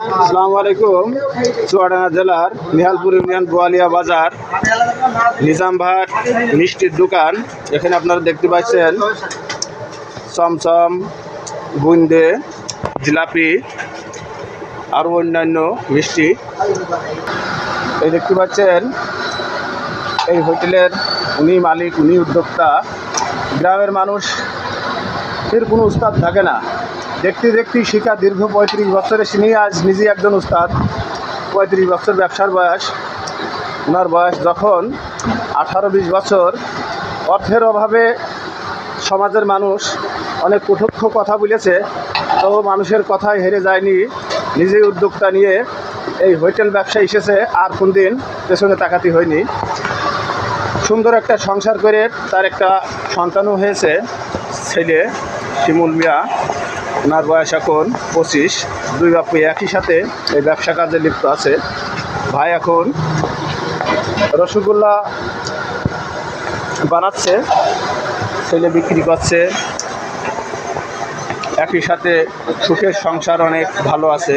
আসসালামু আলাইকুম। চুয়াডাঙ্গা জেলার নিহালপুর ইউনিয়ন বোয়ালিয়া বাজার নিজামভাট মিষ্টির দোকান। এখানে আপনারা দেখতে পাচ্ছেন চমচম বুন্দে জিলাপি আরও অন্যান্য মিষ্টি। এই দেখতে পাচ্ছেন, এই হোটেলের উনি মালিক, উনি উদ্যোক্তা। গ্রামের মানুষ, এর কোনো উস্তাদ থাকে না। দেখতে দেখতেই শিখা দীর্ঘ পঁয়ত্রিশ বছরে তিনি আজ নিজে একজন উস্তাদ। পঁয়ত্রিশ বছর ব্যবসার বয়স। ওনার বয়স যখন আঠারো বিশ বছর, অর্থের অভাবে সমাজের মানুষ অনেক কটক্ষ কথা বলেছে তো মানুষের কথায় হেরে যায়নি। নিজেই উদ্যোক্তা নিয়ে এই হোটেল ব্যবসা এসেছে, আর কোন দিন পেছনে তাকাতি হয়নি। সুন্দর একটা সংসার করে তার একটা সন্তানও হয়েছে, ছেলে শিমুল মিয়া। ওনার বয়স এখন পঁচিশ। দুই বাপু একই সাথে এই ব্যবসা কাজে লিপ্ত আছে। ভাই এখন রসগোল্লা বানাচ্ছে, ছেলে বিক্রি করছে। একই সাথে সুখের সংসার অনেক ভালো আছে।